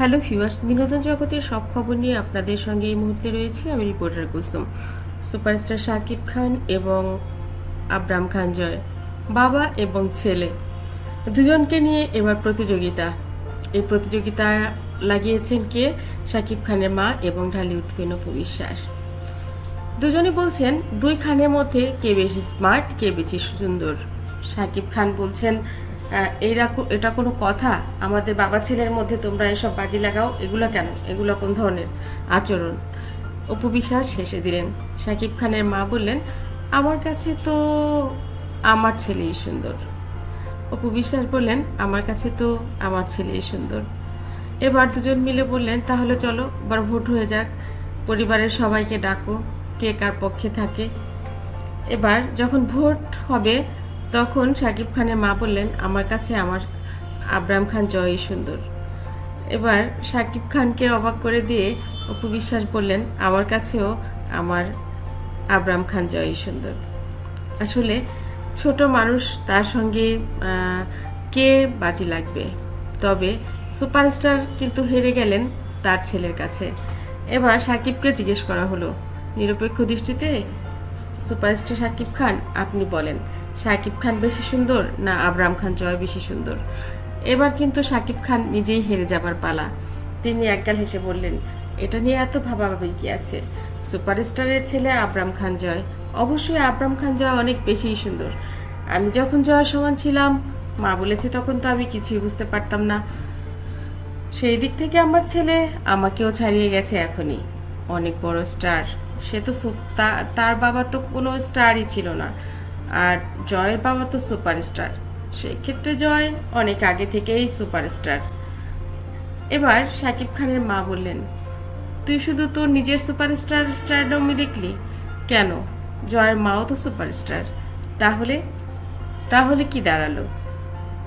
Hello viewers, বিনোদন জগতের সব খবর নিয়ে আপনাদের সঙ্গে এই মুহূর্তে রয়েছি আমি রিপোর্টার কুসুম। সুপারস্টার শাকিব খান এবং আবরাম খান জয়, বাবা এবং ছেলে। দুজনকে নিয়ে এবার প্রতিযোগিতা। এই প্রতিযোগিতা লাগিয়েছেন কে? শাকিব খানের মা এবং ঢালিউড অপু বিশ্বাস। দুজনে বলছেন, দুই খানের মধ্যে কে বেশি স্মার্ট কে বেশি সুন্দর? শাকিব খান বলছেন এরা এটা কোনো কথা? আমাদের বাবা ছেলের মধ্যে তোমরা এসব বাজি লাগাও, এগুলো কেন? এগুলো কোন ধরনের আচরণ? অপু বিশ্বাস শেষে দিলেন। শাকিব খানের মা বললেন, আমার কাছে তো আমার ছেলেই সুন্দর। অপু বিশ্বাস বললেন, আমার কাছে তো আমার ছেলেই সুন্দর। এবার দুজন মিলে বললেন, তাহলে চলো, এবার ভোট হয়ে যাক। পরিবারের সবাইকে ডাকো, কে কার পক্ষে থাকে। এবার যখন ভোট হবে তখন শাকিব খানের মা বললেন, আমার কাছে আমার আবরাম খান জয়ই সুন্দর। এবার শাকিব খানকে অবাক করে দিয়ে অপু বিশ্বাস বললেন, আমার কাছেও আমার আবরাম খান জয়ই সুন্দর। আসলে ছোট মানুষ তার সঙ্গে কে বাজি লাগবে? তবে সুপারস্টার কিন্তু হেরে গেলেন তার ছেলের কাছে। এবার সাকিবকে জিজ্ঞেস করা হলো, নিরপেক্ষ দৃষ্টিতে সুপারস্টার সাকিব খান আপনি বলেন সাকিব খান বেশি সুন্দর না আবরাম খান জয় বেশি সুন্দর? এবার কিন্তু সাকিব খান নিজেই হেরে যাবার পালা। তিনি একগাল হেসে বললেন, এটা নিয়ে এত ভাবাভাবি কি আছে? সুপারস্টারের ছেলে আবরাম খান জয়। অবশ্যই আবরাম খান জয় অনেক বেশিই সুন্দর। আমি যখন জয়ের সমান ছিলাম, মা বলেছে তখন তো আমি কিছুই বুঝতে পারতাম না। সেই দিক থেকে আমার ছেলে আমাকেও ছাড়িয়ে গেছে এখনই। অনেক বড় স্টার। সে তো তার বাবা তো কোনো স্টারই ছিল না। আর জয়ের বাবা তো সুপারস্টার। সেই ক্ষেত্রে জয় অনেক আগে থেকেই সুপারস্টার। এবার শাকিব খানের মা বললেন, তুই শুধু তোর নিজের সুপারস্টার স্টারডমই দেখলি? কেন? জয়ের মাও তো সুপারস্টার। তাহলে? তাহলে কি দাঁড়াল?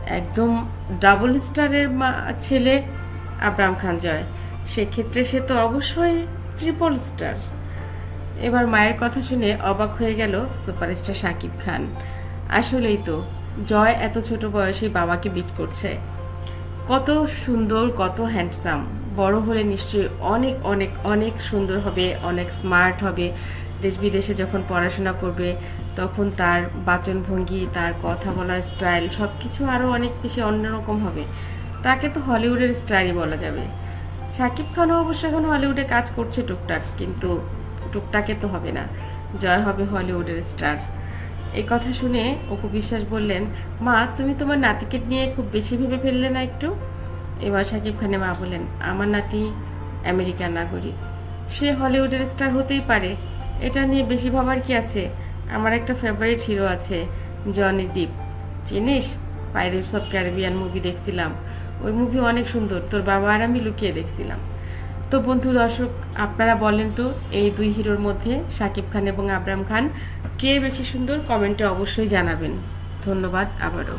একদম ডাবল স্টারের মা, ছেলে আবরাম খান জয়। সেক্ষেত্রে সে তো অবশ্যই ট্রিপল স্টার। এবার মায়ের কথা শুনে অবাক হয়ে গেল সুপারস্টার শাকিব খান। আসলেই তো, জয় এত ছোট বয়সে বাবাকে বিট করছে। কত সুন্দর, কত হ্যান্ডসাম বড় হলে নিশ্চয়ই অনেক অনেক অনেক সুন্দর হবে, অনেক স্মার্ট হবে। দেশ বিদেশে যখন পড়াশোনা করবে, তখন তার বাচনভঙ্গি, তার কথা বলার স্টাইল সব কিছু আরও অনেক বেশি অন্যরকম হবে। তাকে তো হলিউডের স্টারই বলা যাবে। শাকিব খানও অবশ্য এখন হলিউডে কাজ করছে টুকটাক, কিন্তু টুকটাকে তো হবে না। জয় হবে হলিউডের স্টার। এই কথা শুনে অপু বিশ্বাস বললেন, মা, তুমি তোমার নাতিকে নিয়ে খুব বেশি ভেবে ফেললে না একটু? এবার সাকিব খানের মা বললেন, আমার নাতি আমেরিকার নাগরিক। সে হলিউডের স্টার হতেই পারে। এটা নিয়ে বেশি ভাবার কি আছে? আমার একটা ফেভারিট হিরো আছে, জনি ডিপ চিনিস? পাইরেটস অফ ক্যারিবিয়ান মুভি দেখছিলাম। ওই মুভি অনেক সুন্দর। তোর বাবা আর আমি লুকিয়ে দেখছিলাম। তো বন্ধু দর্শক, আপনারা বলেন তো, এই দুই হিরোর মধ্যে শাকিব খান এবং আবরাম খান কে বেশি সুন্দর? কমেন্টে অবশ্যই জানাবেন। ধন্যবাদ আবারও।